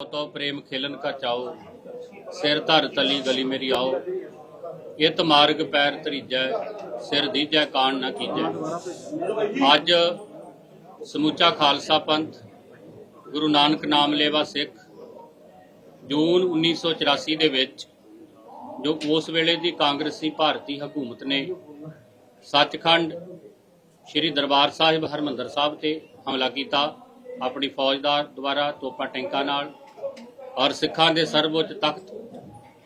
ਤੋ ਪ੍ਰੇਮ ਖੇਲਣ ਕਾ ਚਾਓ ਸਿਰ ਧਰ ਤਲੀ ਗਲੀ ਮੇਰੀ ਆਓ। ਇਤ ਮਾਰਗ ਪੈਰ ਤਰੀਜੈ ਸਿਰ ਦੀਜੈ ਕਾਣ ਨਾ ਕੀਜੈ। ਅੱਜ ਸਮੁੱਚਾ ਖਾਲਸਾ ਪੰਥ, ਗੁਰੂ ਨਾਨਕ ਨਾਮ ਲੇਵਾ ਸਿੱਖ, ਜੂਨ 1984 ਦੇ ਵਿੱਚ, ਜੋ ਉਸ ਵੇਲੇ ਦੀ ਕਾਂਗਰਸੀ ਭਾਰਤੀ ਹਕੂਮਤ ਨੇ, ਸੱਚਖੰਡ ਸ੍ਰੀ ਦਰਬਾਰ ਸਾਹਿਬ ਹਰਮੰਦਰ ਸਾਹਿਬ ਤੇ ਹਮਲਾ ਕੀਤਾ। ਆਪਣੀ ਫੌਜਦਾਰ ਦੁਆਰਾ ਤੋਪਾਂ ਟੈਂਕਾਂ ਨਾਲ ਔਰ ਸਿੱਖਾਂ ਦੇ ਸਰਵਉੱਚ ਤਖਤ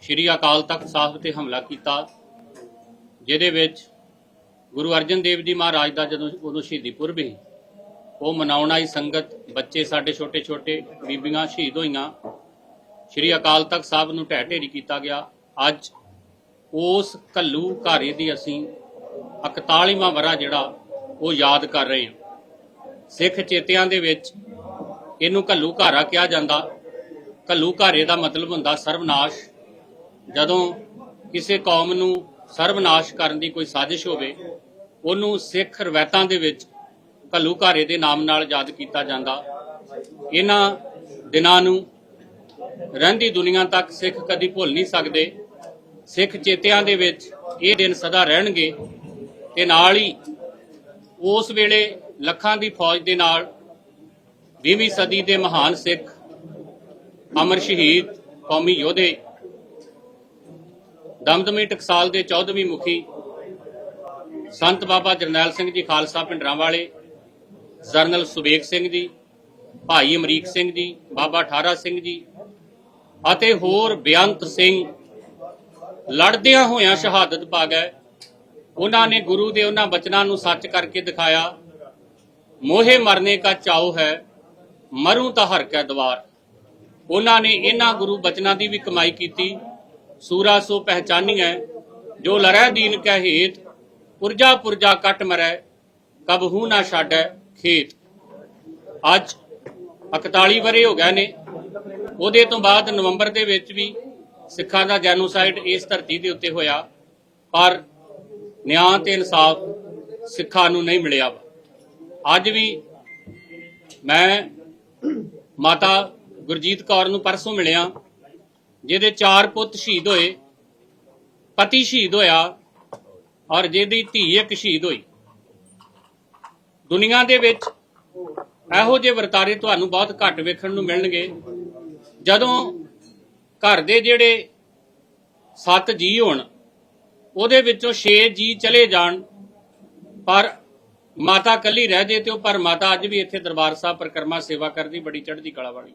ਸ੍ਰੀ ਅਕਾਲ ਤਖਤ ਸਾਹਿਬ ਤੇ ਹਮਲਾ ਕੀਤਾ, ਜਿਹਦੇ ਵਿੱਚ ਗੁਰੂ ਅਰਜਨ ਦੇਵ ਜੀ ਮਹਾਰਾਜ ਦਾ ਜਦੋਂ ਉਦੋਂ ਸ਼ਹੀਦੀ ਪੁਰਬ ਸੀ, ਉਹ ਮਨਾਉਣ ਆਈ ਸੰਗਤ, ਬੱਚੇ ਸਾਡੇ ਛੋਟੇ ਛੋਟੇ ਬੀਬੀਆਂ ਸ਼ਹੀਦ ਹੋਈਆਂ। ਸ੍ਰੀ ਅਕਾਲ ਤਖਤ ਸਾਹਿਬ ਨੂੰ ਢਹਿ ਢੇਰੀ ਕੀਤਾ ਗਿਆ। ਅੱਜ ਉਸ ਕੱਲੂ ਘਾਰੇ ਦੀ ਅਸੀਂ 41ਵਾਂ ਵਰਾ ਜਿਹੜਾ ਉਹ ਯਾਦ ਕਰ ਰਹੇ ਹਾਂ। ਸਿੱਖ ਚੇਤਿਆਂ ਦੇ ਵਿੱਚ ਇਹਨੂੰ ਕੱਲੂ ਘਾਰਾ ਕਿਹਾ ਜਾਂਦਾ। ਕੱਲੂ ਘਾਰੇ ਦਾ ਮਤਲਬ ਹੁੰਦਾ ਸਰਵਨਾਸ਼। ਜਦੋਂ ਕਿਸੇ ਕੌਮ ਨੂੰ ਸਰਵਨਾਸ਼ ਕਰਨ ਦੀ ਕੋਈ ਸਾਜ਼ਿਸ਼ ਹੋਵੇ, ਉਹਨੂੰ ਸਿੱਖ ਰਵਾਇਤਾਂ ਦੇ ਵਿੱਚ ਕੱਲੂ ਘਾਰੇ ਦੇ ਨਾਮ ਨਾਲ ਯਾਦ ਕੀਤਾ ਜਾਂਦਾ। ਇਹਨਾਂ ਦਿਨਾਂ ਨੂੰ ਰਹਿੰਦੀ ਦੁਨੀਆ ਤੱਕ ਸਿੱਖ ਕਦੀ ਭੁੱਲ ਨਹੀਂ ਸਕਦੇ। ਸਿੱਖ ਚੇਤਿਆਂ ਦੇ ਵਿੱਚ ਇਹ ਦਿਨ ਸਦਾ ਰਹਿਣਗੇ ਤੇ ਨਾਲ ਹੀ ਉਸ ਵੇਲੇ ਲੱਖਾਂ ਦੀ ਫੌਜ ਦੇ ਨਾਲ 20ਵੀਂ ਸਦੀ ਦੇ ਮਹਾਨ ਸਿੱਖ ਅਮਰ ਸ਼ਹੀਦ ਕੌਮੀ ਯੋਧੇ, ਦਮਦਮੀ ਟਕਸਾਲ ਦੇ 14ਵੀਂ ਮੁਖੀ ਸੰਤ ਬਾਬਾ ਜਰਨੈਲ ਸਿੰਘ ਜੀ ਖਾਲਸਾ ਪਿੰਡਰਾਂ ਵਾਲੇ, ਜਰਨਲ ਸੁਬੇਗ ਸਿੰਘ ਜੀ, ਭਾਈ ਅਮਰੀਕ ਸਿੰਘ ਜੀ, ਬਾਬਾ ਠਾਰਾ ਸਿੰਘ ਜੀ ਅਤੇ ਹੋਰ ਬੇਅੰਤ ਸਿੰਘ ਲੜਦਿਆਂ ਹੋਇਆਂ ਸ਼ਹਾਦਤ ਪਾ ਗਏ। ਉਹਨਾਂ ਨੇ ਗੁਰੂ ਦੇ ਉਹਨਾਂ ਬਚਨਾਂ ਨੂੰ ਸੱਚ ਕਰਕੇ ਦਿਖਾਇਆ। ਮੋਹੇ ਮਰਨੇ ਕਾ ਚਾਉ ਹੈ, ਮਰੂ ਤਾਂ ਹਰ ਕੈ ਦਵਾਰ। ਉਹਨਾਂ ਨੇ ਇਹਨਾਂ ਗੁਰੂ ਬਚਨਾਂ ਦੀ ਵੀ ਕਮਾਈ ਕੀਤੀ। ਸੂਰਾ ਸੋ ਹੈ ਜੋ ਲਰੈ ਦੀਨ ਕੈ ਹੇਤ, ਪੁਰਜਾ ਪੁਰਜਾ ਕੱਟ ਮਰੈ ਕਬਹੂ ਨਾ ਛਾਡੈ ਖੇਤ। ਅੱਜ 41 ਵਰੇ ਹੋ ਗਏ ਨੇ। ਉਹਦੇ ਤੋਂ ਬਾਅਦ ਨਵੰਬਰ ਦੇ ਵਿੱਚ ਵੀ ਸਿੱਖਾਂ ਦਾ ਜੈਨੋਸਾਈਡ ਇਸ ਧਰਤੀ ਦੇ ਉੱਤੇ ਹੋਇਆ, ਪਰ ਨਿਆਂ ਤੇ ਇਨਸਾਫ ਸਿੱਖਾਂ ਨੂੰ ਨਹੀਂ ਮਿਲਿਆ। ਵਾ। ਅੱਜ ਵੀ ਮੈਂ ਮਾਤਾ ਗੁਰਜੀਤ ਕੌਰ ਨੂੰ ਪਰਸੋਂ ਮਿਲਿਆ, ਜਿਹਦੇ ਚਾਰ ਪੁੱਤ ਸ਼ਹੀਦ ਹੋਏ, ਪਤੀ ਸ਼ਹੀਦ ਹੋਇਆ ਔਰ ਜਿਹਦੀ ਧੀ ਇੱਕ ਸ਼ਹੀਦ ਹੋਈ। ਦੁਨੀਆ ਦੇ ਵਿੱਚ ਇਹੋ ਜਿਹੇ ਵਰਤਾਰੇ ਤੁਹਾਨੂੰ ਬਹੁਤ ਘੱਟ ਵੇਖਣ ਨੂੰ ਮਿਲਣਗੇ। ਜਦੋਂ ਘਰ ਦੇ ਜਿਹੜੇ ਸੱਤ ਜੀ ਹੋਣ, ਉਹਦੇ ਵਿੱਚੋਂ 6 ਜੀ ਚਲੇ ਜਾਣ, ਪਰ ਮਾਤਾ ਕੱਲੀ ਰਹਿ ਜੇ ਤੇ ਉਹ, ਪਰ ਮਾਤਾ ਅੱਜ ਵੀ ਇੱਥੇ ਦਰਬਾਰ ਸਾਹਿਬ ਪਰਿਕਰਮਾ ਸੇਵਾ ਕਰਦੀ, ਬੜੀ ਚੜ੍ਹਦੀ ਕਲਾ ਵਾਲੀ।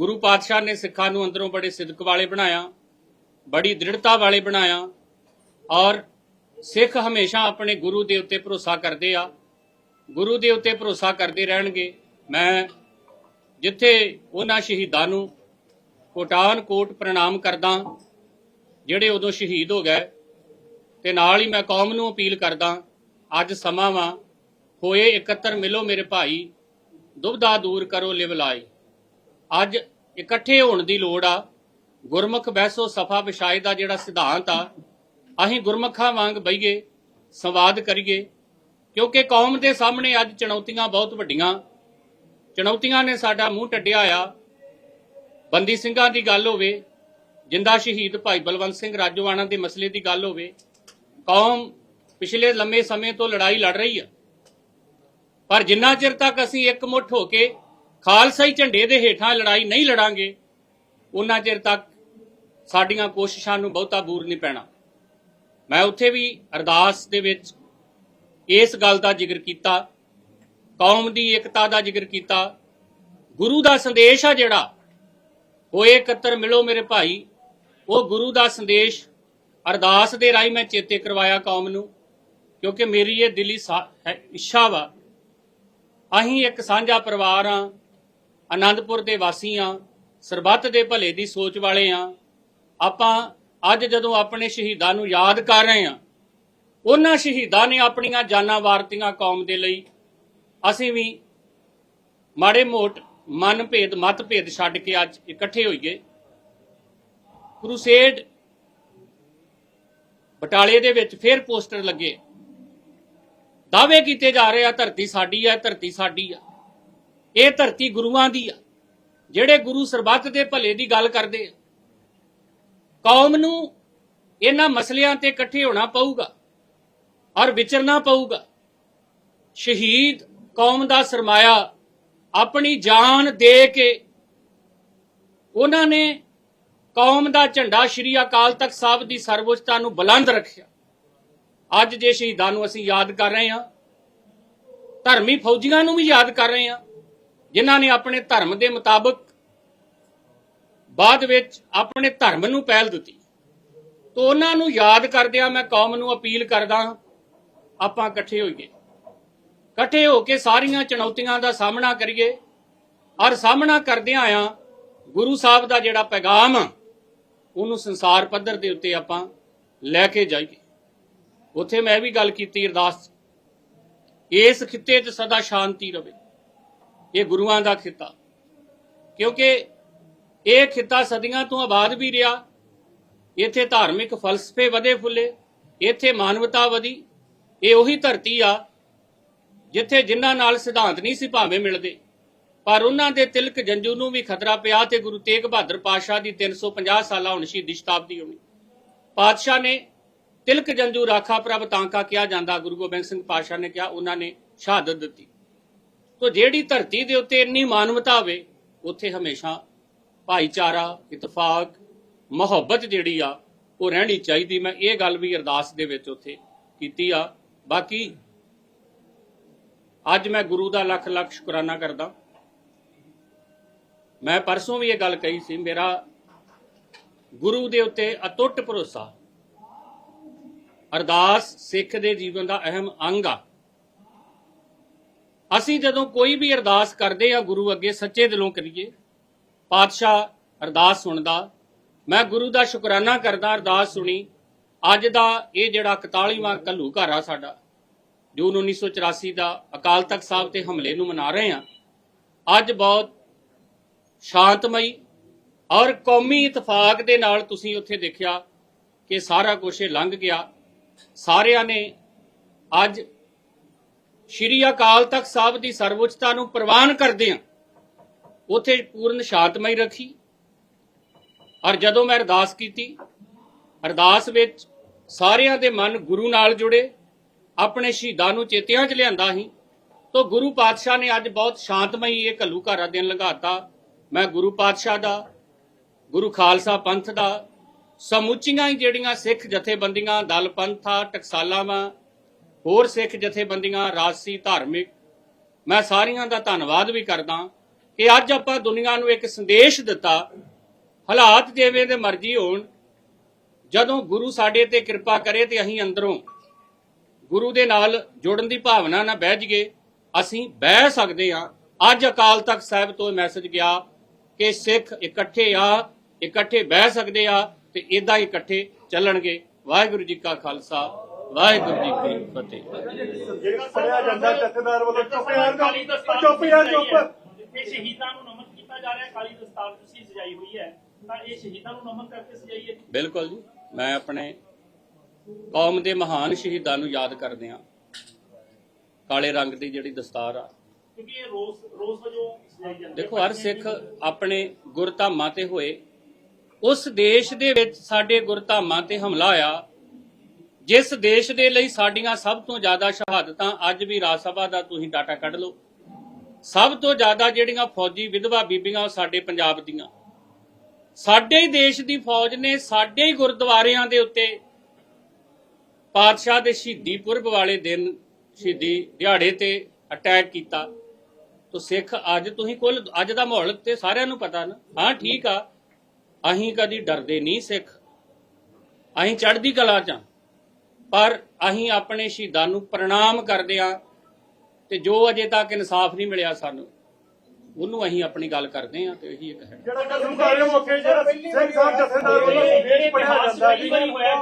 ਗੁਰੂ ਪਾਤਸ਼ਾਹ ਨੇ ਸਿੱਖਾਂ ਨੂੰ ਅੰਦਰੋਂ ਬੜੇ ਸਿਦਕ ਵਾਲੇ ਬਣਾਇਆ, ਬੜੀ ਦ੍ਰਿੜਤਾ ਵਾਲੇ ਬਣਾਇਆ ਔਰ ਸਿੱਖ ਹਮੇਸ਼ਾ ਆਪਣੇ ਗੁਰੂ ਦੇ ਉੱਤੇ ਭਰੋਸਾ ਕਰਦੇ ਆ। ਗੁਰੂ ਦੇ ਉੱਤੇ ਭਰੋਸਾ ਕਰਦੇ ਰਹਿਣਗੇ। ਮੈਂ ਜਿੱਥੇ ਉਹਨਾਂ ਸ਼ਹੀਦਾਂ ਨੂੰ ਕੋਟਾਨ ਕੋਟ ਪ੍ਰਣਾਮ ਕਰਦਾ, ਜਿਹੜੇ ਉਦੋਂ ਸ਼ਹੀਦ ਹੋ ਗਏ, ਤੇ ਨਾਲ ਹੀ ਮੈਂ ਕੌਮ ਨੂੰ ਅਪੀਲ ਕਰਦਾ, ਅੱਜ ਸਮਾਂ ਵਾ, ਹੋਏ ਇਕੱਤਰ ਮਿਲੋ ਮੇਰੇ ਭਾਈ ਦੁਬਦਾ ਦੂਰ ਕਰੋ ਲਿਵ ਲਾਈ ਅੱਜ ਇਕੱਠੇ ਹੋਣ ਦੀ ਲੋੜ ਆ। ਗੁਰਮੁਖ ਬਹਿਸੋ ਸਫਾ ਵਿਸ਼ਾਏ ਦਾ ਜਿਹੜਾ ਸਿਧਾਂਤ ਆ, ਅਸੀਂ ਗੁਰਮੁਖਾਂ ਵਾਂਗ ਬਈਏ, ਸੰਵਾਦ ਕਰੀਏ, ਕਿਉਂਕਿ ਕੌਮ ਦੇ ਸਾਹਮਣੇ ਅੱਜ ਚੁਣੌਤੀਆਂ ਬਹੁਤ ਵੱਡੀਆਂ। ਚੁਣੌਤੀਆਂ ਨੇ ਸਾਡਾ ਮੂੰਹ ਟੱਡਿਆ ਆ। ਬੰਦੀ ਸਿੰਘਾਂ ਦੀ ਗੱਲ ਹੋਵੇ, ਜਿੰਦਾ ਸ਼ਹੀਦ ਭਾਈ ਬਲਵੰਤ ਸਿੰਘ ਰਾਜੋਆਣਾ ਦੇ ਮਸਲੇ ਦੀ ਗੱਲ ਹੋਵੇ, ਕੌਮ ਪਿਛਲੇ ਲੰਮੇ ਸਮੇਂ ਤੋਂ ਲੜਾਈ ਲੜ ਰਹੀ ਆ। ਪਰ ਜਿੰਨਾ ਚਿਰ ਤੱਕ ਅਸੀਂ ਇੱਕ ਮੁੱਠ ਹੋ ਕੇ ਖਾਲਸਾਈ ਝੰਡੇ ਦੇ ਹੇਠਾਂ ਲੜਾਈ ਨਹੀਂ ਲੜਾਂਗੇ, ਉਹਨਾਂ ਚਿਰ ਤੱਕ ਸਾਡੀਆਂ ਕੋਸ਼ਿਸ਼ਾਂ ਨੂੰ ਬਹੁਤਾ ਬੂਰ ਨਹੀਂ ਪੈਣਾ। ਮੈਂ ਉੱਥੇ ਵੀ ਅਰਦਾਸ ਦੇ ਵਿੱਚ ਇਸ ਗੱਲ ਦਾ ਜ਼ਿਕਰ ਕੀਤਾ, ਕੌਮ ਦੀ ਏਕਤਾ ਦਾ ਜ਼ਿਕਰ ਕੀਤਾ। ਗੁਰੂ ਦਾ ਸੰਦੇਸ਼ ਆ ਜਿਹੜਾ ਹੋਏ ਇਕੱਤਰ ਮਿਲੋ ਮੇਰੇ ਭਾਈ, ਉਹ ਗੁਰੂ ਦਾ ਸੰਦੇਸ਼ ਅਰਦਾਸ ਦੇ ਰਾਹੀਂ ਮੈਂ ਚੇਤੇ ਕਰਵਾਇਆ ਕੌਮ ਨੂੰ, ਕਿਉਂਕਿ ਮੇਰੀ ਇਹ ਦਿਲੀ ਸਾ- ਹੈ- ਇੱਛਾ ਵਾ। ਅਸੀਂ ਇੱਕ ਸਾਂਝਾ ਪਰਿਵਾਰ ਆ ਆਨੰਦਪੁਰ ਦੇ ਵਾਸੀ ਆ, ਸਰਬੱਤ ਦੇ ਭਲੇ ਦੀ ਸੋਚ ਵਾਲੇ ਆ। ਆਪਾਂ ਅੱਜ ਜਦੋਂ ਆਪਣੇ ਸ਼ਹੀਦਾਂ ਨੂੰ ਯਾਦ ਕਰ ਰਹੇ ਆ, ਉਹਨਾਂ ਸ਼ਹੀਦਾਂ ਨੇ ਆਪਣੀਆਂ ਜਾਨਾਂ ਵਾਰਤੀਆਂ ਕੌਮ ਦੇ ਲਈ। ਅਸੀਂ ਵੀ ਮਾੜੇ ਮੋਟ ਮਨ ਭੇਦ ਮਤ ਭੇਦ ਛੱਡ ਕੇ ਅੱਜ ਇਕੱਠੇ ਹੋਈਏ। ਕਰੂਸੇਡ ਬਟਾਲੇ ਦੇ ਵਿੱਚ ਫੇਰ ਪੋਸਟਰ ਲੱਗੇ। ਦਾਅਵੇ ਕੀਤੇ ਜਾ ਰਹੇ ਆ, ਧਰਤੀ ਸਾਡੀ ਆ, ਧਰਤੀ ਸਾਡੀ ਆ। ਇਹ ਧਰਤੀ ਗੁਰੂਆਂ ਦੀ ਆ। ਜਿਹੜੇ ਗੁਰੂ ਸਰਬੱਤ ਦੇ ਭਲੇ ਦੀ ਗੱਲ ਕਰਦੇ ਆ। ਕੌਮ ਨੂੰ ਇਹਨਾਂ ਮਸਲਿਆਂ ਤੇ ਇਕੱਠੇ ਹੋਣਾ ਪਊਗਾ ਔਰ ਵਿਚਰਨਾ ਪਊਗਾ। ਸ਼ਹੀਦ ਕੌਮ ਦਾ ਸਰਮਾਇਆ ਆਪਣੀ ਜਾਨ ਦੇ ਕੇ ਉਹਨਾਂ ਨੇ ਕੌਮ ਦਾ ਝੰਡਾ ਸ਼੍ਰੀ ਅਕਾਲ ਤਖਤ ਸਾਹਿਬ ਦੀ ਸਰਵਉੱਚਤਾ ਨੂੰ ਬੁਲੰਦ ਰੱਖਿਆ। ਅੱਜ ਜੇ ਸ਼ਹੀਦਾਂ ਨੂੰ ਅਸੀਂ ਯਾਦ ਕਰ ਰਹੇ ਹਾਂ, ਧਰਮੀ ਫੌਜੀਆਂ ਨੂੰ ਵੀ ਯਾਦ ਕਰ ਰਹੇ ਹਾਂ ਜਿਨ੍ਹਾਂ ਨੇ ਆਪਣੇ ਧਰਮ ਦੇ ਮੁਤਾਬਕ ਬਾਅਦ ਵਿੱਚ ਆਪਣੇ ਧਰਮ ਨੂੰ ਪਹਿਲ ਦਿੱਤੀ। ਤੋਂ ਉਹਨਾਂ ਨੂੰ ਯਾਦ ਕਰਦਿਆਂ ਮੈਂ ਕੌਮ ਨੂੰ ਅਪੀਲ ਕਰਦਾ ਹਾਂ, ਆਪਾਂ ਇਕੱਠੇ ਹੋਈਏ। ਇਕੱਠੇ ਹੋ ਕੇ ਸਾਰੀਆਂ ਚੁਣੌਤੀਆਂ ਦਾ ਸਾਹਮਣਾ ਕਰੀਏ ਔਰ ਸਾਹਮਣਾ ਕਰਦਿਆਂ ਆ ਗੁਰੂ ਸਾਹਿਬ ਦਾ ਜਿਹੜਾ ਪੈਗਾਮ ਆ ਉਹਨੂੰ ਸੰਸਾਰ ਪੱਧਰ ਦੇ ਉੱਤੇ ਆਪਾਂ ਲੈ ਕੇ ਜਾਈਏ। ਉੱਥੇ ਮੈਂ ਵੀ ਗੱਲ ਕੀਤੀ ਅਰਦਾਸ। ਇਸ ਖਿੱਤੇ 'ਚ ਸਦਾ ਸ਼ਾਂਤੀ ਰਵੇ। ਇਹ ਗੁਰੂਆਂ ਦਾ ਖਿੱਤਾ। ਕਿਉਂਕਿ ਇਹ ਖਿੱਤਾ ਸਦੀਆਂ ਤੋਂ ਆਬਾਦ ਵੀ ਰਿਹਾ। ਇੱਥੇ ਧਾਰਮਿਕ ਫਲਸਫੇ ਵਧੇ ਫੁੱਲੇ, ਇੱਥੇ ਮਾਨਵਤਾ ਵਧੀ। ਇਹ ਉਹੀ ਧਰਤੀ ਆ ਜਿੱਥੇ ਜਿਨ੍ਹਾਂ ਨਾਲ ਸਿਧਾਂਤ ਨਹੀਂ ਸੀ ਭਾਵੇਂ ਮਿਲਦੇ। ਪਰ ਉਹਨਾਂ ਦੇ ਤਿਲਕ ਜੰਜੂ ਨੂੰ ਵੀ ਖਤਰਾ ਪਿਆ ਤੇ ਗੁਰੂ ਤੇਗ ਬਹਾਦਰ ਪਾਤਸ਼ਾਹ ਦੀ 350 ਸਾਲਾ ਹੁਣ ਸ਼ਹੀਦੀ ਸ਼ਤਾਬਦੀ ਹੋਣੀ ਪਾਤਸ਼ਾਹ ਨੇ ਤਿਲਕ ਜੰਜੂ ਰਾਖਾ ਪ੍ਰਭ ਤਾਂਕਾ ਕਿਹਾ ਜਾਂਦਾ, ਗੁਰੂ ਗੋਬਿੰਦ ਸਿੰਘ ਪਾਤਸ਼ਾਹ ਨੇ ਕਿਹਾ, ਉਹਨਾਂ ਨੇ ਸ਼ਹਾਦਤ ਦਿੱਤੀ। ਤੋ ਜਿਹੜੀ ਧਰਤੀ ਦੇ ਉੱਤੇ ਇੰਨੀ ਮਾਨਵਤਾ ਹੋਵੇ, ਉੱਥੇ ਹਮੇਸ਼ਾ ਭਾਈਚਾਰਾ, ਇਤਫਾਕ, ਮੁਹੱਬਤ ਜਿਹੜੀ ਆ, ਉਹ ਰਹਿਣੀ ਚਾਹੀਦੀ। ਮੈਂ ਇਹ ਗੱਲ ਵੀ ਅਰਦਾਸ ਦੇ ਵਿੱਚ ਉੱਥੇ ਕੀਤੀ ਆ। ਬਾਕੀ ਅੱਜ ਮੈਂ ਗੁਰੂ ਦਾ ਲੱਖ ਲੱਖ ਸ਼ੁਕਰਾਨਾ ਕਰਦਾ। ਮੈਂ ਪਰਸੋਂ ਵੀ ਇਹ ਗੱਲ ਕਹੀ ਸੀ, ਮੇਰਾ ਗੁਰੂ ਦੇ ਉੱਤੇ ਅਟੁੱਟ ਭਰੋਸਾ ਅਰਦਾਸ ਸਿੱਖ ਦੇ ਜੀਵਨ ਦਾ ਅਹਿਮ ਅੰਗ ਆ। ਅਸੀਂ ਜਦੋਂ ਕੋਈ ਵੀ ਅਰਦਾਸ ਕਰਦੇ ਆ ਗੁਰੂ ਅੱਗੇ ਸੱਚੇ ਦਿਲੋਂ ਕਰੀਏ, ਪਾਤਸ਼ਾਹ ਅਰਦਾਸ ਸੁਣਦਾ, ਮੈਂ ਗੁਰੂ ਦਾ ਸ਼ੁਕਰਾਨਾ ਕਰਦਾ ਅਰਦਾਸ ਸੁਣੀ, ਅੱਜ ਦਾ ਇਹ ਜਿਹੜਾ 41ਵਾਂ ਕੱਲੂ ਘਰ ਆ ਸਾਡਾ ਜੂਨ 1984 ਦਾ ਅਕਾਲ ਤਖਤ ਸਾਹਿਬ ਤੇ ਹਮਲੇ ਨੂੰ ਮਨਾ ਰਹੇ ਆ, ਅੱਜ ਬਹੁਤ ਸ਼ਾਂਤਮਈ ਔਰ ਕੌਮੀ ਇਤਫਾਕ ਦੇ ਨਾਲ ਤੁਸੀਂ ਉੱਥੇ ਦੇਖਿਆ ਕਿ ਸਾਰਾ ਕੁਝ ਇਹ ਲੰਘ ਗਿਆ, ਸਾਰਿਆਂ ਨੇ ਅੱਜ ਸ਼੍ਰੀ ਅਕਾਲ ਤਖਤ ਸਾਹਿਬ ਦੀ ਸਰਵਉੱਚਤਾ ਨੂੰ ਪ੍ਰਵਾਨ ਕਰਦੇ ਆ ਉਥੇ ਪੂਰਨ ਸ਼ਾਂਤਮਈ ਰੱਖੀ। ਔਰ ਜਦੋਂ ਮੈਂ ਅਰਦਾਸ ਕੀਤੀ, ਅਰਦਾਸ ਵਿੱਚ ਸਾਰਿਆਂ ਦੇ ਮਨ ਗੁਰੂ ਨਾਲ ਜੁੜੇ, ਆਪਣੇ ਸ਼ਹੀਦਾਂ ਨੂੰ ਚੇਤਿਆਂ 'ਚ ਲਿਆਂਦਾ ਸੀ, ਤੋ ਗੁਰੂ ਪਾਤਸ਼ਾਹ ਨੇ ਅੱਜ ਬਹੁਤ ਸ਼ਾਂਤਮਈ ਇਹ ਘੱਲੂ ਘਾਰਾ ਦਿਨ ਲੰਘਾਤਾ ਮੈਂ ਗੁਰੂ ਪਾਤਸ਼ਾਹ ਦਾ, ਗੁਰੂ ਖਾਲਸਾ ਪੰਥ ਦਾ, ਸਮੁੱਚੀਆਂ ਹੀ ਜਿਹੜੀਆਂ ਸਿੱਖ ਜਥੇਬੰਦੀਆਂ, ਦਲ ਪੰਥਾ ਟਕਸਾਲਾਵਾਂ ਹੋਰ ਸਿੱਖ ਜਥੇਬੰਦੀਆਂ, ਰਾਜਸੀ, ਧਾਰਮਿਕ, ਮੈਂ ਸਾਰੀਆਂ ਦਾ ਧੰਨਵਾਦ ਵੀ ਕਰਦਾ ਕਿ ਅੱਜ ਆਪਾਂ ਦੁਨੀਆ ਨੂੰ ਇੱਕ ਸੰਦੇਸ਼ ਦਿੱਤਾ, ਹਾਲਾਤ ਜਿਵੇਂ ਦੇ ਮਰਜ਼ੀ ਹੋਣ, ਜਦੋਂ ਗੁਰੂ ਸਾਡੇ ਤੇ ਕਿਰਪਾ ਕਰੇ ਤੇ ਅਸੀਂ ਅੰਦਰੋਂ ਗੁਰੂ ਦੇ ਨਾਲ ਜੁੜਨ ਦੀ ਭਾਵਨਾ ਨਾਲ ਬਹਿ ਜਾਈਏ, ਅਸੀਂ ਬਹਿ ਸਕਦੇ ਹਾਂ। ਅੱਜ ਅਕਾਲ ਤਖਤ ਸਾਹਿਬ ਤੋਂ ਮੈਸੇਜ ਗਿਆ ਕਿ ਸਿੱਖ ਇਕੱਠੇ ਆ, ਇਕੱਠੇ ਬਹਿ ਸਕਦੇ ਆ ਤੇ ਇਦਾਂ ਇਕੱਠੇ ਚੱਲਣਗੇ। ਵਾਹਿਗੁਰੂ ਜੀ ਕਾ ਖਾਲਸਾ। ਵਾਹਿਗੁਰੂ ਜੀ ਕੀ ਫਤਿਹ। ਜਿਹੜਾ ਫੜਿਆ ਜਾਂਦਾ ਜਥੇਦਾਰ ਵੱਲੋਂ। ਚੁੱਪ ਯਾਰ ਚੁੱਪ ਯਾਰ ਚੁੱਪ। ਇਹ ਸ਼ਹੀਦਾਂ ਨੂੰ ਨਮਨ ਕੀਤਾ ਜਾ ਰਿਹਾ ਹੈ ਕਾਲੀ ਦਸਤਾਰ ਤੁਸੀਂ ਸਜਾਈ ਹੋਈ ਹੈ। ਤਾਂ ਇਹ ਸ਼ਹੀਦਾਂ ਨੂੰ ਨਮਨ ਕਰਕੇ ਸਜਾਈ ਹੈ ਬਿਲਕੁਲ ਜੀ ਮੈਂ ਆਪਣੇ ਕੌਮ ਦੇ ਮਹਾਨ ਸ਼ਹੀਦਾਂ ਨੂੰ ਯਾਦ ਕਰਦੇ ਆ ਕਾਲੇ ਰੰਗ ਦੀ ਜਿਹੜੀ ਦਸਤਾਰ ਆ। ਕਿਉਂਕਿ ਇਹ ਰੋਜ਼ ਰੋਜ਼ ਵਜੋਂ ਸਜਾਈ ਜਾਂਦੀ ਹੈ। ਦੇਖੋ ਹਰ ਸਿੱਖ ਆਪਣੇ ਗੁਰਧਾਮਾਂ ਤੇ ਹੋਏ। ਉਸ ਦੇਸ਼ ਦੇ ਵਿੱਚ ਸਾਡੇ ਗੁਰਧਾਮਾਂ ਤੇ ਹਮਲਾ ਹੋਇਆ। ਜਿਸ ਦੇਸ਼ ਦੇ ਲਈ ਸਾਡੀਆਂ ਸਭ ਤੋਂ ਜ਼ਿਆਦਾ ਸ਼ਹਾਦਤਾਂ ਅੱਜ ਵੀ ਰਾਜ ਸਭਾ ਦਾ ਤੁਸੀਂ ਡਾਟਾ ਕੱਢ ਲਓ। ਸਭ ਤੋਂ ਜ਼ਿਆਦਾ ਜਿਹੜੀਆਂ ਫੌਜੀ ਵਿਧਵਾ ਬੀਬੀਆਂ ਉਹ ਸਾਡੇ ਪੰਜਾਬ ਦੀਆਂ। ਸਾਡੇ ਹੀ ਦੇਸ਼ ਦੀ ਫੌਜ ਨੇ ਸਾਡੇ ਹੀ ਗੁਰਦੁਆਰਿਆਂ ਦੇ ਉੱਤੇ ਪਾਤਸ਼ਾਹ ਦੇ ਸ਼ਹੀਦੀ ਪੁਰਬ ਵਾਲੇ ਦਿਨ ਸ਼ਹੀਦੀ ਦਿਹਾੜੇ ਤੇ ਅਟੈਕ ਕੀਤਾ। ਤੋ ਸਿੱਖ ਅੱਜ ਤੁਸੀਂ ਕੁੱਲ, ਅੱਜ ਦਾ ਮਾਹੌਲ ਤੇ ਸਾਰਿਆਂ ਨੂੰ ਪਤਾ ਨਾ। ਹਾਂ, ਠੀਕ ਆ। ਅਸੀਂ ਕਦੀ ਡਰਦੇ ਨਹੀਂ ਸਿੱਖ। ਅਸੀਂ ਚੜ੍ਹਦੀ ਕਲਾ ਚਾਂ ਪਰ ਅਸੀਂ ਆਪਣੇ ਸ਼ਹੀਦਾਂ ਨੂੰ ਪ੍ਰਣਾਮ ਕਰਦੇ ਆ ਤੇ ਜੋ ਅਜੇ ਤੱਕ ਇਨਸਾਫ ਨਹੀਂ ਮਿਲਿਆ ਸਾਨੂੰ ਉਹਨੂੰ ਅਸੀਂ ਆਪਣੀ ਗੱਲ ਕਰਦੇ ਆ ਤੇ ਇਹੀ ਇੱਕ ਹੈ। ਜਿਹੜਾ ਕੱਲੂ ਕਾਲੇ ਮੌਕੇ ਜਿਹੜਾ ਸਿੰਘ ਸਾਹਿਬ ਜਥੇਦਾਰ ਵੱਲੋਂ ਜਾਂਦਾ ਹੋਇਆ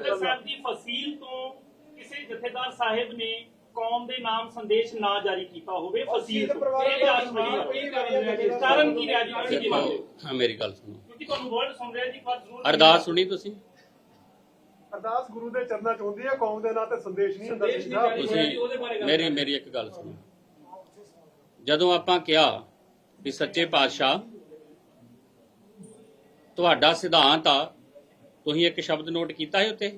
ਕਿ ਸਾਹਿਬ ਦੀ ਫਸੀਲ ਤੋਂ ਕਿਸੇ ਜਥੇਦਾਰ ਸਾਹਿਬ ਨੇ ਕੌਮ ਦੇ ਨਾਮ ਸੰਦੇਸ਼ ਨਾ ਜਾਰੀ ਕੀਤਾ ਹੋਵੇ ਫਸੀਲ ਤੋਂ। ਇਹ ਵਾਰੀ ਹੋਇਆ। ਕਾਰਨ ਕੀ ਰਿਹਾ ਜੀ? ਤੁਸੀਂ ਕੀ ਮੰਨਦੇ ਹੋ? ਹਾਂ ਮੇਰੀ ਗੱਲ ਸੁਣੋ। ਕਿਉਂਕਿ ਤੁਹਾਨੂੰ ਵਰਡ ਸੁਣ ਰਿਹਾ ਜੀ ਪਰ ਜ਼ਰੂਰ ਅਰਦਾਸ ਸੁਣੀ ਤੁਸੀਂ? ਅਰਦਾਸ ਗੁਰੂ ਦੇ ਚਰਨਾਂ ਚ ਹੁੰਦੀ ਹੈ ਕੌਮ ਦੇ ਨਾਂ ਤੇ ਸੰਦੇਸ਼ ਨਹੀਂ ਹੁੰਦਾ ਸਿੰਘ ਸਾਹਿਬ ਤੁਸੀਂ ਮੇਰੀ ਮੇਰੀ ਇੱਕ ਗੱਲ ਸੁਣੋ। ਜਦੋਂ ਆਪਾਂ ਕਿਹਾ ਕਿ ਸੱਚੇ ਪਾਤਸ਼ਾਹ ਤੁਹਾਡਾ ਸਿਧਾਂਤ ਆ ਤੁਸੀਂ ਇੱਕ ਸ਼ਬਦ ਨੋਟ ਕੀਤਾ ਹੈ ਉੱਤੇ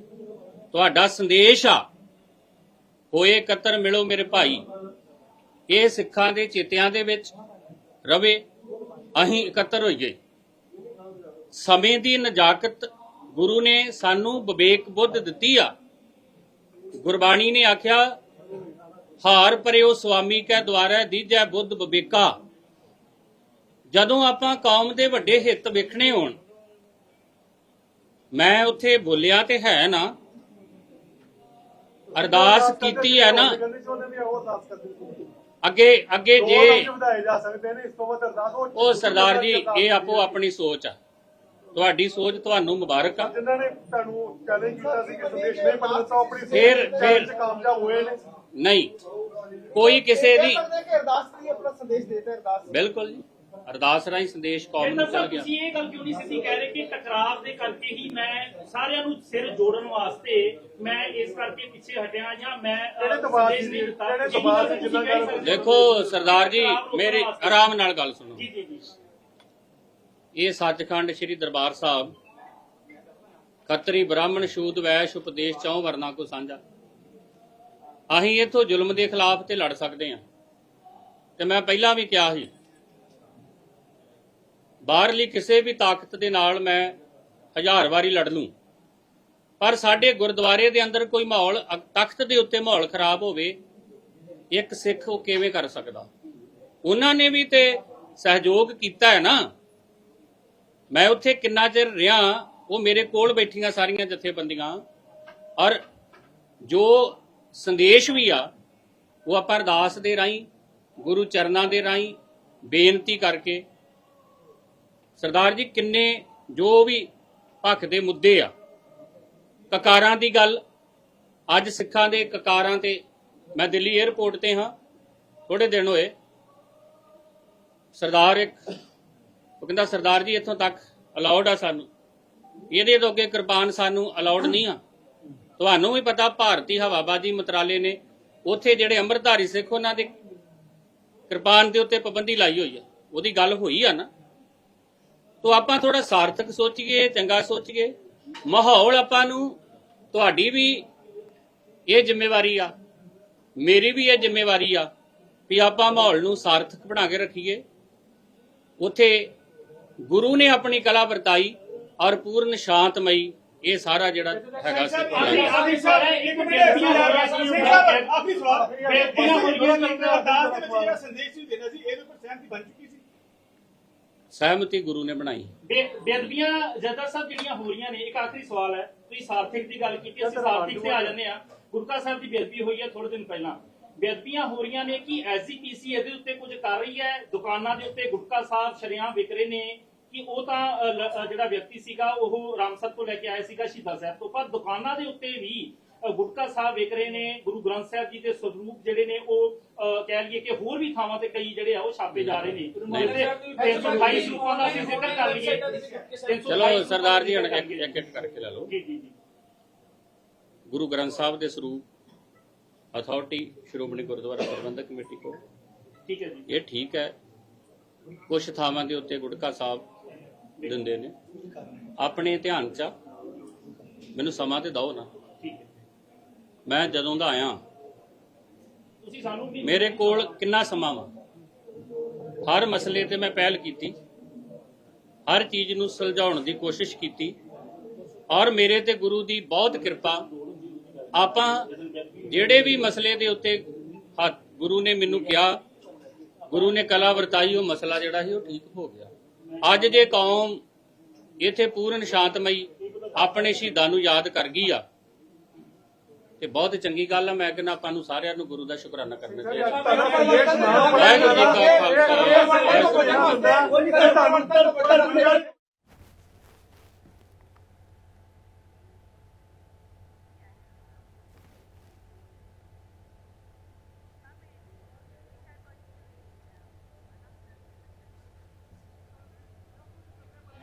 ਤੁਹਾਡਾ ਸੰਦੇਸ਼ ਆ ਹੋਏ ਇਕੱਤਰ ਮਿਲੋ ਮੇਰੇ ਭਾਈ। ਇਹ ਸਿੱਖਾਂ ਦੇ ਚੇਤਿਆਂ ਦੇ ਵਿੱਚ ਰਵੇ ਅਸੀਂ ਇਕੱਤਰ ਹੋਈਏ। ਸਮੇਂ ਦੀ ਨਜਾਕਤ ਗੁਰੂ ਨੇ ਸਾਨੂੰ ਵਿਵੇਕ ਬੁੱਧ ਦਿੱਤੀ ਆ। ਗੁਰਬਾਣੀ ਨੇ ਆਖਿਆ ਹਾਰ ਪਰਿਓ ਸੁਆਮੀ ਕੈ ਦੁਆਰਾ ਦੀਜੈ ਬੁੱਧ ਵਿਵੇਕਾ। ਜਦੋਂ ਆਪਾਂ ਕੌਮ ਦੇ ਵੱਡੇ ਹਿੱਤ ਵੇਖਣੇ ਹੋਣ ਮੈਂ ਉੱਥੇ ਬੋਲਿਆ ਤੇ ਹੈ ਨਾ। ਅਰਦਾਸ ਕੀਤੀ ਹੈ ਨਾ। ਅੱਗੇ ਅੱਗੇ ਜੇ ਉਹ ਸਰਦਾਰ ਜੀ ਇਹ ਆਪੋ ਆਪਣੀ ਸੋਚ ਆ। ਤੁਹਾਡੀ ਸੋਚ ਤੁਹਾਨੂੰ ਮੁਬਾਰਕ ਆ। ਜਿਨ੍ਹਾਂ ਨੇ ਤੁਹਾਨੂੰ ਚੈਲੰਜ ਕੀਤਾ ਸੀ ਕਿ ਸੰਦੇਸ਼ ਨਹੀਂ ਬਦਲ ਉਹ ਆਪਣੀ ਫਿਰ- ਫਿਰ- ਕਾਮਯਾਬ ਹੋਏ ਨੇ। ਨਹੀਂ। ਕੋਈ ਕਿਸੇ ਦੀ ਕਿ ਅਰਦਾਸ ਦੀ ਆਪਣਾ ਸੰਦੇਸ਼ ਦੇਤਾ ਅਰਦਾਸ। ਬਿਲਕੁਲ ਜੀ। ਅਰਦਾਸ ਰਾਹੀਂ ਸੰਦੇਸ਼ ਕੌਮ ਨੂੰ ਚਲ ਗਿਆ। ਤੁਸੀਂ ਇਹ ਗੱਲ ਕਿਉਂ ਨਹੀਂ ਸਿੱਧੀ ਕਹਿ ਰਹੇ ਕਿ ਟਕਰਾਵ ਦੇ ਕਰਕੇ ਹੀ ਮੈਂ ਸਾਰਿਆਂ ਨੂੰ ਸਿਰ ਜੋੜਨ ਵਾਸਤੇ ਮੈਂ ਇਸ ਕਰਕੇ ਪਿੱਛੇ ਹਟਿਆ ਜਾਂ ਮੈਂ ਕਿਹੜੇ ਦਬਾਅ ਇਹੀ ਦਬਾਅ ਗੱਲ ਹੋ। ਦੇਖੋ ਸਰਦਾਰ ਜੀ ਮੇਰੀ। ਆਰਾਮ ਨਾਲ ਗੱਲ ਸੁਣੋ। ਜੀ ਜੀ ਜੀ। ਇਹ ਸੱਚਖੰਡ ਸ੍ਰੀ ਦਰਬਾਰ ਸਾਹਿਬ ਖੱਤਰੀ ਬ੍ਰਾਹਮਣ ਸ਼ੂਦ ਵੈਸ਼ ਉਪਦੇਸ਼ ਚੌ ਵਰਨਾ ਕੋ ਸਾਂਝਾ। ਅਸੀਂ ਇਥੋਂ ਜ਼ੁਲਮ ਦੇ ਖਿਲਾਫ ਤੇ ਲੜ ਸਕਦੇ ਹਾਂ। ਤੇ ਮੈਂ ਪਹਿਲਾਂ ਵੀ ਕਿਹਾ ਸੀ, ਬਾਹਰਲੀ ਕਿਸੇ ਵੀ ਤਾਕਤ ਦੇ ਨਾਲ ਮੈਂ ਹਜ਼ਾਰ ਵਾਰੀ ਲੜ ਲੂੰ, ਪਰ ਸਾਡੇ ਗੁਰਦੁਆਰੇ ਦੇ ਅੰਦਰ ਕੋਈ ਮਾਹੌਲ, ਅ- ਤਖਤ ਦੇ ਉੱਤੇ ਮਾਹੌਲ ਖਰਾਬ ਹੋਵੇ, ਇੱਕ ਸਿੱਖ ਉਹ ਕਿਵੇਂ ਕਰ ਸਕਦਾ? ਉਹਨਾਂ ਨੇ ਵੀ ਤੇ ਸਹਿਯੋਗ ਕੀਤਾ ਹੈ ਨਾ। ਮੈਂ ਉੱਥੇ ਕਿੰਨਾ ਚਿਰ ਰਿਹਾ, ਉਹ ਮੇਰੇ ਕੋਲ ਬੈਠੀਆਂ ਸਾਰੀਆਂ ਜਥੇਬੰਦੀਆਂ। ਔਰ ਜੋ ਸੰਦੇਸ਼ ਵੀ ਆ, ਉਹ ਆਪਾਂ ਅਰਦਾਸ ਦੇ ਰਾਹੀਂ, ਗੁਰੂ ਚਰਨਾਂ ਦੇ ਰਾਹੀਂ ਬੇਨਤੀ ਕਰਕੇ, ਸਰਦਾਰ ਜੀ ਕਿੰਨੇ, ਜੋ ਵੀ ਭੱਖ ਦੇ ਮੁੱਦੇ ਆ, ਕਕਾਰਾਂ ਦੀ ਗੱਲ, ਅੱਜ ਸਿੱਖਾਂ ਦੇ ਕਕਾਰਾਂ ਤੇ ਮੈਂ ਦਿੱਲੀ 에ਅਰਪੋਰਟ ਤੇ ਹਾਂ ਥੋੜੇ ਦਿਨ ਹੋਏ, ਸਰਦਾਰ ਇੱਕ ਉਹ ਕਹਿੰਦਾ, ਸਰਦਾਰ ਜੀ, ਇੱਥੋਂ ਤੱਕ ਅਲਾਉਡ ਆ ਸਾਨੂੰ। ਇਹਦੇ ਤੋਂ ਅੱਗੇ ਕਿਰਪਾਨ ਸਾਨੂੰ ਅਲਾਉਡ ਨਹੀਂ ਆ। ਤੁਹਾਨੂੰ ਵੀ ਪਤਾ, ਭਾਰਤੀ ਹਵਾਬਾਜ਼ੀ ਮੰਤਰਾਲੇ ਨੇ ਉੱਥੇ ਜਿਹੜੇ ਅੰਮ੍ਰਿਤਧਾਰੀ ਸਿੱਖ, ਉਹਨਾਂ ਦੇ ਕਿਰਪਾਨ ਦੇ ਉੱਤੇ ਪਾਬੰਦੀ ਲਾਈ ਹੋਈ ਆ। ਉਹਦੀ ਗੱਲ ਹੋਈ ਆ ਨਾ। ਤੋ ਆਪਾਂ ਥੋੜਾ ਸਾਰਥਕ ਸੋਚੀਏ, ਚੰਗਾ ਸੋਚੀਏ। ਮਾਹੌਲ ਆਪਾਂ ਨੂੰ ਤੁਹਾਡੀ ਵੀ ਇਹ ਜ਼ਿੰਮੇਵਾਰੀ ਆ। ਮੇਰੀ ਵੀ ਇਹ ਜ਼ਿੰਮੇਵਾਰੀ ਆ ਵੀ ਆਪਾਂ ਮਾਹੌਲ ਨੂੰ ਸਾਰਥਕ ਬਣਾ ਕੇ ਰੱਖੀਏ। ਉਥੇ ਗੁਰੂ ਨੇ ਆਪਣੀ ਕਲਾ ਵਰਤਾਈ ਔਰ ਪੂਰਨ ਸ਼ਾਂਤਮਈ ਇਹ ਸਾਰਾ ਜਿਹੜਾ ਹੈਗਾ ਸੀ। ਸਹਿਮਤੀ ਬਣ ਚੁੱਕੀ ਸੀ? ਸਹਿਮਤੀ ਗੁਰੂ ਨੇ ਬਣਾਈ। ਬੇ- ਬੇਅਦਬੀਆਂ ਜੱਦਾ ਸਾਹਿਬ ਜਿਹੜੀਆਂ ਹੋ ਰਹੀਆਂ ਨੇ ਇੱਕ ਆਖਰੀ ਸਵਾਲ ਹੈ। ਤੁਸੀਂ ਸਾਰਥਿਕ ਦੀ ਗੱਲ ਕੀਤੀ ਅਸੀਂ ਸਾਰਥਿਕ ਤੇ ਆ ਜਾਂਦੇ ਆ ਗੁਰਕਾ ਸਾਹਿਬ ਦੀ ਬੇਅਦਬੀ ਹੋਈ ਹੈ ਥੋੜੇ ਦਿਨ ਪਹਿਲਾਂ। ਬੇਅਦਬੀਆਂ ਹੋ ਰਹੀਆਂ ਨੇ ਕਿ ਐਸਜੀਪੀਸੀ ਇਹਦੇ ਉੱਤੇ ਕੁਝ ਕਰ ਰਹੀ ਹੈ? ਦੁਕਾਨਾਂ ਦੇ ਉੱਤੇ ਗੁਟਕਾ ਸਾਹਿਬ ਸ਼ਰਿਆਂ ਵਿਕ ਰਹੇ ਨੇ। ਕਿ ਉਹ ਤਾਂ ਜਿਹੜਾ ਵਿਅਕਤੀ ਸੀਗਾ ਉਹ ਰਾਮਸਰ ਤੋਂ ਲੈ ਕੇ ਆਇਆ ਸੀਗਾ ਸ਼ਹੀਦਾਂ ਸਾਹਿਬ ਤੋਂ। ਪਰ ਦੁਕਾਨਾਂ ਦੇ ਉੱਤੇ ਵੀ ਗੁਟਕਾ ਸਾਹਿਬ ਵਿਕ ਰਹੇ ਨੇ ਗੁਰੂ ਗ੍ਰੰਥ ਸਾਹਿਬ ਜੀ ਦੇ ਸਰੂਪ ਜਿਹੜੇ ਨੇ ਉਹ ਕਹਿ ਲਈਏ ਕਿ ਹੋਰ ਵੀ ਥਾਵਾਂ ਤੇ ਕਈ ਜਿਹੜੇ ਆ ਉਹ ਛਾਪੇ ਜਾ ਰਹੇ ਨੇ। ਤੇ 328 ਸਰੂਪਾਂ ਦਾ ਅਸੀਂ ਜ਼ਿਕਰ ਕਰ ਲਈਏ। 328 ਚਲੋ ਸਰਦਾਰ ਜੀ ਹੁਣ ਇੱਕ ਇੱਕ ਕਰਕੇ ਲੈ ਲਓ। ਜੀ ਜੀ ਜੀ। ਗੁਰੂ ਗ੍ਰੰਥ ਸਾਹਿਬ ਦੇ ਸਰੂਪ ਅਥਾਰਟੀ ਸ਼੍ਰੋਮਣੀ ਗੁਰਦੁਆਰਾ ਪ੍ਰਬੰਧਕ ਕਮੇਟੀ ਕੋਲ। ਠੀਕ ਹੈ ਜੀ। ਇਹ ਠੀਕ ਹੈ। ਕੁਝ ਥਾਵਾਂ ਦੇ ਉੱਤੇ ਗੁਟਕਾ ਸਾਹਿਬ ਦਿੰਦੇ ਨੇ। ਆਪਣੇ ਧਿਆਨ ਚ ਮੈਨੂੰ ਸਮਾਂ ਤੇ ਦਿਓ ਨਾ। ਮੈਂ ਜਦੋਂ ਦਾ ਆਇਆ ਤੁਸੀਂ ਸਾਨੂੰ ਮੇਰੇ ਕੋਲ ਕਿੰਨਾ ਸਮਾਂ ਵਾ? ਹਰ ਮਸਲੇ ਤੇ ਮੈਂ ਪਹਿਲ ਕੀਤੀ। ਹਰ ਚੀਜ਼ ਨੂੰ ਸੁਲਝਾਉਣ ਦੀ ਕੋਸ਼ਿਸ਼ ਕੀਤੀ। ਔਰ ਮੇਰੇ ਤੇ ਗੁਰੂ ਦੀ ਬਹੁਤ ਕਿਰਪਾ। ਆਪਾਂ ਜਿਹੜੇ ਵੀ ਮਸਲੇ ਦੇ ਉੱਤੇ ਹੱਥ ਗੁਰੂ ਨੇ ਮੈਨੂੰ ਕਿਹਾ। ਗੁਰੂ ਨੇ ਕਲਾ ਵਰਤਾਈ, ਉਹ ਮਸਲਾ ਜਿਹੜਾ ਸੀ, ਉਹ ਠੀਕ ਹੋ ਗਿਆ। ਅੱਜ ਜੇ ਕੌਮ ਇੱਥੇ ਪੂਰਨ ਸ਼ਾਂਤਮਈ ਆਪਣੇ ਸ਼ਹੀਦਾਂ ਨੂੰ ਯਾਦ ਕਰ ਗਈ ਆ ਤੇ ਬਹੁਤ ਚੰਗੀ ਗੱਲ ਆ ਮੈਂ ਕਹਿੰਦਾ ਆਪਾਂ ਨੂੰ ਸਾਰਿਆਂ ਨੂੰ ਗੁਰੂ ਦਾ ਸ਼ੁਕਰਾਨਾ ਕਰਨਾ ਚਾਹੀਦਾ। ਵਾਹਿਗੁਰੂ ਜੀ ਕਾ ਖਾਲਸਾ ਵਾਹਿਗੁਰੂ ਜੀ ਕੀ ਫਤਿਹ। ਪਰਿਵਾਰ ਨੇ ਕੀਤਾ ਕੀ ਕਹਿਣਾ ਚਾਹੁੰਦੇ ਨੇ ਦੇਖੋ ਧਰਮ ਪਰਿਵਰਤਨ ਦੇ ਉੱਤੇ ਕੀ ਕਹਿਣਾ ਚਾਹੋਗੇ ਜਿਹੜੀ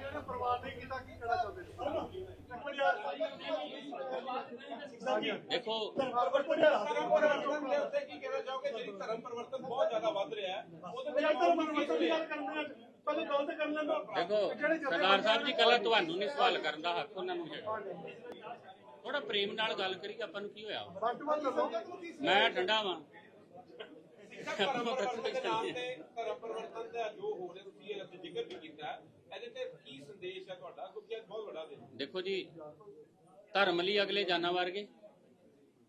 ਧਰਮ ਪਰਿਵਰਤਨ ਬਹੁਤ ਜ਼ਿਆਦਾ ਵੱਧ ਰਿਹਾ ਹੈ ਉਹਦੇ ਤੇ ਇੱਧਰ ਮਨੋਰੰਜਨ ਦੀ ਗੱਲ ਕਰਨੀ ਹੈ ਪਹਿਲੇ ਗੱਲ ਤੇ ਕਰ ਲੈਂਦਾ ਦੇਖੋ, ਸਰਦਾਰ ਸਾਹਿਬ ਜੀ ਕੱਲਾ ਤੁਹਾਨੂੰ ਨਹੀਂ ਸਵਾਲ ਕਰਨ ਦਾ ਹੱਕ, ਉਹਨਾਂ ਨੂੰ ਹੈਗਾ। ਥੋੜਾ ਪ੍ਰੇਮ ਨਾਲ ਗੱਲ ਕਰੀ ਆਪਾਂ ਨੂੰ ਕੀ ਹੋਇਆ? ਮੈਂ ਠੰਡਾ ਵਾਂ। ਧਰਮ ਪਰਿਵਰਤਨ ਦਾ ਜੋ ਹੋ ਰਿਹਾ, ਤੁਸੀਂ ਜ਼ਿਕਰ ਵੀ ਕੀਤਾ। ਇਹਦੇ ਤੇ ਸੰਦੇਸ਼ ਹੈ ਤੁਹਾਡਾ, ਕਿਉਂਕਿ ਇਹ ਬਹੁਤ ਵੱਡਾ ਦਿਨ ਦੇਖੋ ਜੀ, ਧਰਮ ਲਈ ਅਗਲੇ ਜਾਨਾਂ ਵਰਗੇ।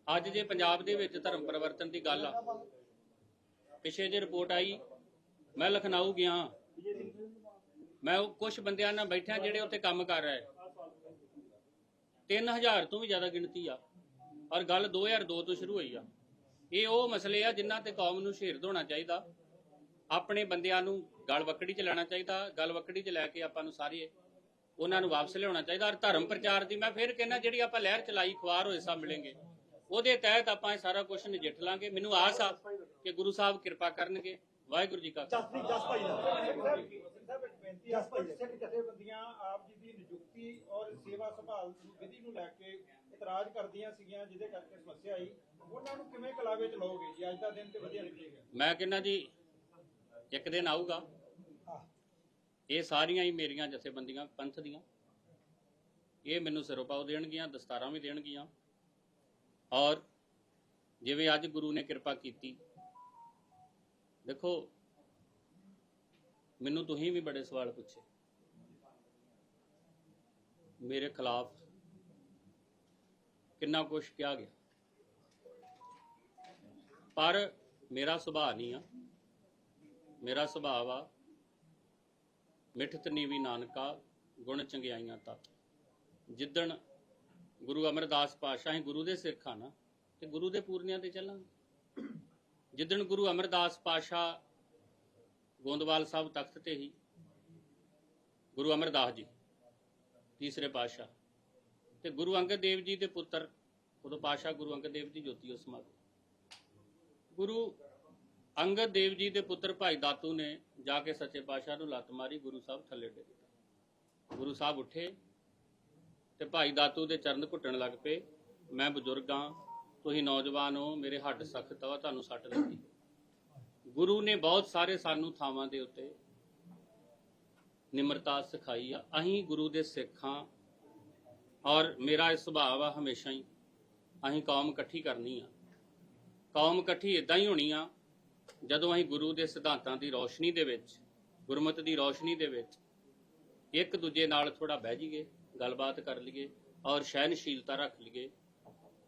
ਅੱਜ ਜੇ ਪੰਜਾਬ ਦੇ ਵਿੱਚ ਧਰਮ ਪਰਿਵਰਤਨ ਦੀ ਗੱਲ ਆ, ਪਿਛੇ ਜੇ ਰਿਪੋਰਟ ਆਈ, ਮੈਂ ਲਖਨਊ ਗਿਆ। ਮੈਂ ਉਹ ਕੁਝ ਬੰਦਿਆਂ ਨਾਲ ਬੈਠਿਆ ਜਿਹੜੇ ਉੱਥੇ ਕੰਮ ਕਰ ਰਹੇ। 3000 ਤੋਂ ਵੀ ਜ਼ਿਆਦਾ ਗਿਣਤੀ ਆ। ਔਰ ਗੱਲ 2002 ਤੋਂ ਸ਼ੁਰੂ ਹੋਈ ਆ। ਇਹ ਉਹ ਮਸਲੇ ਆ ਜਿਨ੍ਹਾਂ ਤੇ ਕੌਮ ਨੂੰ ਸ਼ੇਰ ਹੋਣਾ ਚਾਹੀਦਾ। ਆਪਣੇ ਬੰਦਿਆਂ ਨੂੰ ਗਲ ਵਕੜੀ ਚ ਲੈਣਾ ਚਾਹੀਦਾ ਗਲ ਵਕੜੀ ਚ ਲੈ ਕੇ ਆਪਾਂ ਨੂੰ ਸਾਰੇ ਉਹਨਾਂ ਨੂੰ ਵਾਪਸ ਲਿਆਉਣਾ ਚਾਹੀਦਾ। ਔਰ ਧਰਮ ਪ੍ਰਚਾਰ ਦੀ ਮੈਂ ਫਿਰ ਕਹਿੰਦਾ ਜਿਹੜੀ ਆਪਾਂ ਲਹਿਰ ਚਲਾਈ ਖਵਾਰ ਹੋਏ ਸਭ ਮਿਲेंगे ਉਹਦੇ ਤਹਿਤ ਆਪਾਂ ਇਹ ਸਾਰਾ ਕੁਝ ਨਜਿੱਠ ਲਾਂਗੇ। ਮੈਨੂੰ ਆਸ ਆ ਕਿ ਗੁਰੂ ਸਾਹਿਬ ਕਿਰਪਾ ਕਰਨਗੇ। ਵਾਹਿਗੁਰੂ ਜੀ ਕਾ ਖਾਲਸਾ। ਜਸ ਭਾਈ ਸਾਹਿਬ ਇੱਕ ਬੇਨਤੀ ਹੈ ਸਿੱਖ ਜਥੇਬੰਦੀਆਂ ਆਪ ਜੀ ਦੀ ਨਿਯੁਕਤੀ ਔਰ ਸੇਵਾ ਸੰਭਾਲ ਨੂੰ ਵਿਧੀ ਨੂੰ ਲੈ ਕੇ ਇਤਰਾਜ਼ ਕਰਦੀਆਂ ਸੀਗੀਆਂ ਜਿਹਦੇ ਕਰਕੇ ਸਮੱਸਿਆ ਆਈ। ਉਹਨਾਂ ਨੂੰ ਕਿਵੇਂ ਕਲਾਵੇ ਚ ਲਓਗੇ? ਜੀ ਅੱਜ ਦਾ ਦਿਨ ਤੇ ਵਧੀਆ ਨਿਕਲੇਗਾ। ਮੈਂ ਕਹਿੰਦਾ ਜੀ ਇੱਕ ਦਿਨ ਆਊਗਾ। ਇਹ ਸਾਰੀਆਂ ਹੀ ਮੇਰੀਆਂ ਜਥੇਬੰਦੀਆਂ, ਪੰਥ ਦੀਆਂ। ਇਹ ਮੈਨੂੰ ਸਿਰੋਪਾਉ ਦੇਣਗੀਆਂ, ਦਸਤਾਰਾਂ ਵੀ ਦੇਣਗੀਆਂ। ਔਰ ਜਿਵੇਂ ਅੱਜ ਗੁਰੂ ਨੇ ਕਿਰਪਾ ਕੀਤੀ, ਦੇਖੋ, ਮੈਨੂੰ ਤੁਸੀਂ ਵੀ ਬੜੇ ਸਵਾਲ ਪੁੱਛੇ। ਮੇਰੇ ਖਿਲਾਫ ਕਿੰਨਾ ਕੁਝ ਕਿਹਾ ਗਿਆ। ਪਰ ਮੇਰਾ ਸੁਭਾਅ ਨਹੀਂ ਆ। ਮੇਰਾ ਸੁਭਾਅ ਆ। ਮਿੱਠਤ ਨੀਵੀ ਨਾਨਕਾ, ਗੁਣ ਚੰਗਿਆਈਆਂ ਤਤ। ਜਿੱਦਣ ਗੁਰੂ ਅਮਰਦਾਸ ਪਾਤਸ਼ਾਹ ਹੀ ਗੁਰੂ ਦੇ ਸਿੱਖ ਆ ਤੇ ਗੁਰੂ ਦੇ ਪੂਰਨਿਆਂ ਤੇ ਚੱਲਾਂਗੇ। ਜਿੱਦਣ ਗੁਰੂ ਅਮਰਦਾਸ ਪਾਤਸ਼ਾਹ ਗੋਂਦਵਾਲ ਸਾਹਿਬ ਤਖਤ ਤੇ ਹੀ ਗੁਰੂ ਅਮਰਦਾਸ ਜੀ, ਤੀਸਰੇ ਪਾਤਸ਼ਾਹ, ਤੇ ਗੁਰੂ ਅੰਗਦ ਦੇਵ ਜੀ ਦੇ ਪੁੱਤਰ, ਉਦੋਂ ਪਾਤਸ਼ਾਹ ਗੁਰੂ ਅੰਗਦ ਦੇਵ ਜੀ ਜੋਤੀ ਉਸ ਸਮਾਗਮ ਗੁਰੂ ਅੰਗਦ ਦੇਵ ਜੀ ਦੇ ਪੁੱਤਰ ਭਾਈ ਦਾਤੂ ਨੇ ਜਾ ਕੇ ਸੱਚੇ ਪਾਤਸ਼ਾਹ ਨੂੰ ਲੱਤ ਮਾਰੀ, ਗੁਰੂ ਸਾਹਿਬ ਥੱਲੇ ਡਿੱਗ ਪਏ ਗੁਰੂ ਸਾਹਿਬ ਉੱਠੇ ਤੇ ਭਾਈ ਦਾਤੂ ਦੇ ਚਰਨ ਘੁੱਟਣ ਲੱਗ ਪਏ। ਮੈਂ ਬਜ਼ੁਰਗ ਹਾਂ, ਤੁਸੀਂ ਨੌਜਵਾਨ ਹੋ, ਮੇਰੇ ਹੱਡ ਸਖਤ ਆ, ਤੁਹਾਨੂੰ ਸੱਟ ਲੱਗੀ। ਗੁਰੂ ਨੇ ਬਹੁਤ ਸਾਰੇ ਸਾਨੂੰ ਥਾਵਾਂ ਦੇ ਉੱਤੇ ਨਿਮਰਤਾ ਸਿਖਾਈ ਆ। ਅਸੀਂ ਗੁਰੂ ਦੇ ਸਿੱਖਾਂ ਔਰ ਮੇਰਾ ਇਹ ਸੁਭਾਅ ਆ ਹਮੇਸ਼ਾ ਹੀ। ਅਸੀਂ ਕੌਮ ਇਕੱਠੀ ਕਰਨੀ ਆ। ਕੌਮ ਇਕੱਠੀ ਇਦਾਂ ਹੀ ਹੋਣੀ ਆ ਜਦੋਂ ਅਸੀਂ ਗੁਰੂ ਦੇ ਸਿਧਾਂਤਾਂ ਦੀ ਰੌਸ਼ਨੀ ਦੇ ਵਿੱਚ, ਗੁਰਮਤ ਦੀ ਰੌਸ਼ਨੀ ਦੇ ਵਿੱਚ ਇੱਕ ਦੂਜੇ ਨਾਲ ਥੋੜਾ ਬਹਿ ਜਾਈਏ, ਗੱਲਬਾਤ ਕਰ ਲਈਏ ਔਰ ਸਹਿਨਸ਼ੀਲਤਾ ਰੱਖ ਲਈਏ,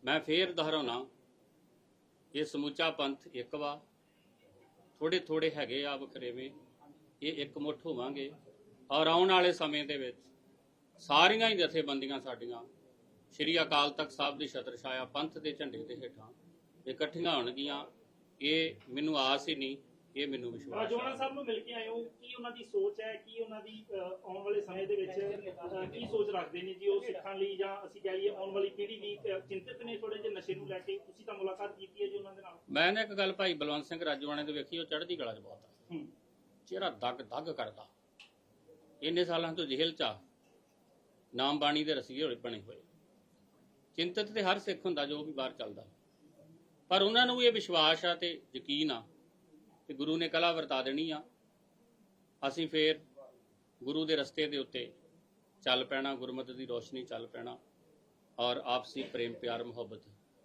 ਮੈਂ ਫੇਰ ਦੁਹਰਾਉਣਾ, ਇਹ ਸਮੁੱਚਾ ਪੰਥ ਇੱਕ ਵਾ ਥੋੜੇ ਥੋੜੇ ਹੈਗੇ ਆ ਵਖਰੇਵੇਂ, ਇਹ ਇੱਕ ਮੁੱਠ ਹੋਵਾਂਗੇ ਔਰ ਆਉਣ ਵਾਲੇ ਸਮੇਂ ਦੇ ਵਿੱਚ ਸਾਰੀਆਂ ਹੀ ਜਥੇਬੰਦੀਆਂ ਸਾਡੀਆਂ, ਸ਼੍ਰੀ ਅਕਾਲ ਤਖਤ ਸਾਹਿਬ ਦੀ ਛਤਰ ਛਾਇਆ ਪੰਥ ਦੇ ਝੰਡੇ ਦੇ ਹੇਠਾਂ ਇਕੱਠੀਆਂ ਹੋਣਗੀਆਂ ਇਹ ਮੈਨੂੰ ਆਸ ਹੀ ਨਹੀਂ ਇਹ ਮੈਨੂੰ ਵਿਸ਼ਵਾਸ ਰਾਜੋਨਾ ਹੈ ਸਾਹਿਬ ਨੂੰ ਮਿਲ ਕੇ ਆਏ ਹੋ ਕੀ ਉਹਨਾਂ ਦੀ ਸੋਚ ਹੈ ਕੀ ਉਹਨਾਂ ਦੀ ਆਉਣ ਵਾਲੇ ਸਮੇਂ ਦੇ ਵਿੱਚ ਕੀ ਸੋਚ ਰੱਖਦੇ ਨੇ ਜੀ ਉਹ ਸਿੱਖਾਂ ਲਈ ਜਾਂ ਅਸੀਂ ਕਹਿ ਲਈਏ ਆਉਣ ਵਾਲੀ ਪੀੜ੍ਹੀ ਲਈ ਚਿੰਤਿਤ ਨੇ ਥੋੜੇ ਜਿਹੇ ਨਸ਼ੇ ਨੂੰ ਲੈ ਕੇ ਤੁਸੀਂ ਤਾਂ ਮੁਲਾਕਾਤ ਕੀਤੀ ਹੈ ਜੀ ਉਹਨਾਂ ਦੇ ਨਾਲ? ਮੈਂ ਨਾ ਇੱਕ ਗੱਲ ਭਾਈ ਬਲਵੰਤ ਸਿੰਘ ਰਾਜੂਆਣੇ ਦੇ ਵੇਖੀ ਉਹ ਚੜ੍ਹਦੀ ਕਲਾ 'ਚ ਬਹੁਤ ਆ। ਚਿਹਰਾ ਦਗ ਦਗ ਕਰਦਾ। ਇੰਨੇ ਸਾਲਾਂ ਤੋਂ ਜੇਲ੍ਹ 'ਚ ਆ। ਨਾਮ ਬਾਣੀ ਦੇ ਰਸੀਏ ਹੋਏ ਬਣੇ ਹੋਏ। ਚਿੰਤਤ ਤੇ ਹਰ ਸਿੱਖ ਹੁੰਦਾ ਜੋ ਵੀ ਬਾਹਰ ਚੱਲਦਾ। ਪਰ ਉਹਨਾਂ ਨੂੰ ਇਹ ਵਿਸ਼ਵਾਸ ਆ ਤੇ ਯਕੀਨ ਆ ਕਿ ਗੁਰੂ ਨੇ ਕਲਾ ਵਰਤਾ ਦੇਣੀ ਆ। ਅਸੀਂ ਫੇਰ ਗੁਰੂ ਦੇ ਰਸਤੇ ਦੇ ਉੱਤੇ ਚੱਲ ਪੈਣਾ, ਗੁਰਮਤਿ ਦੀ ਰੋਸ਼ਨੀ ਚੱਲ ਪੈਣਾ ਔਰ ਆਪਸੀ ਪ੍ਰੇਮ, ਪਿਆਰ, ਮੁਹੱਬਤ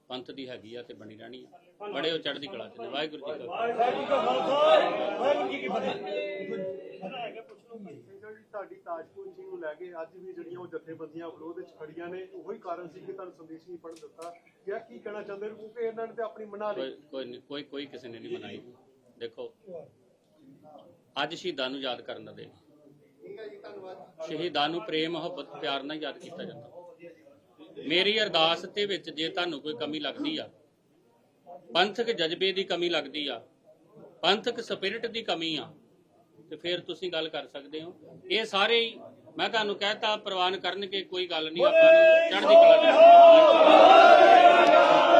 ਪੰਥ ਦੀ ਹੈਗੀ ਆ ਤੇ ਬਣੀ ਰਹਿਣੀ ਆ। ਬੜੇ ਉਹ ਚੜ੍ਹਦੀ ਕਲਾ ਚ। ਨੇ ਵਾਹਿਗੁਰੂ ਜੀ ਕਾ ਖਾਲਸਾ ਵਾਹਿਗੁਰੂ ਜੀ ਕੀ ਫਤਿਹ। ਸਿੰਘ ਤੁਹਾਡੀ ਤਾਜਪੁਰ ਨੂੰ ਲੈ ਕੇ ਅੱਜ ਵੀ ਜਿਹੜੀਆਂ ਉਹ ਜਥੇਬੰਦੀਆਂ ਵਿਰੋਧ ਵਿੱਚ ਖੜੀਆਂ ਨੇ, ਉਹੀ ਕਾਰਨ ਸੀ ਕਿ ਤੁਹਾਨੂੰ ਸੰਦੇਸ਼ ਨਹੀਂ ਪੜਨ ਦਿੱਤਾ। ਜਾਂ ਕੀ ਕਹਿਣਾ ਚਾਹੁੰਦੇ ਹੋ ਕਿਉਂਕਿ ਇਹਨਾਂ ਨੇ ਤੇ ਆਪਣੀ ਮਨਾ ਲਈ। ਕੋਈ ਨਹੀਂ- ਕੋਈ ਕੋਈ ਕਿਸੇ ਨੇ ਨਹੀਂ ਮਨਾਈ। ਦੇਖੋ, ਅੱਜ ਸ਼ਹੀਦਾਂ ਨੂੰ ਯਾਦ ਕਰਨ ਦਾ ਦਿਨ। ਸ਼ਹੀਦਾਂ ਨੂੰ ਪ੍ਰੇਮ, ਮੁਹੱਬਤ, ਪਿਆਰ ਨਾਲ ਯਾਦ ਕੀਤਾ ਜਾਂਦਾ। ਮੇਰੀ ਅਰਦਾਸ ਤੇ ਵਿੱਚ ਜੇ ਤੁਹਾਨੂੰ ਕੋਈ ਕਮੀ ਲੱਗਦੀ ਆ, ਪੰਥਕ ਜਜ਼ਬੇ ਦੀ ਕਮੀ ਲੱਗਦੀ ਆ, ਪੰਥਕ ਸਪਿਰਿਟ ਦੀ ਕਮੀ ਆ ਤੇ ਫਿਰ ਤੁਸੀਂ ਗੱਲ ਕਰ ਸਕਦੇ ਹੋ। ਇਹ ਸਾਰੇ ਹੀ ਮੈਂ ਤੁਹਾਨੂੰ ਕਹਿਤਾ, ਪ੍ਰਵਾਨ ਕਰਨਗੇ, ਕੋਈ ਗੱਲ ਨਹੀਂ, ਆਪਾਂ ਚੜ੍ਹਦੀ ਕਲਾ ਚ।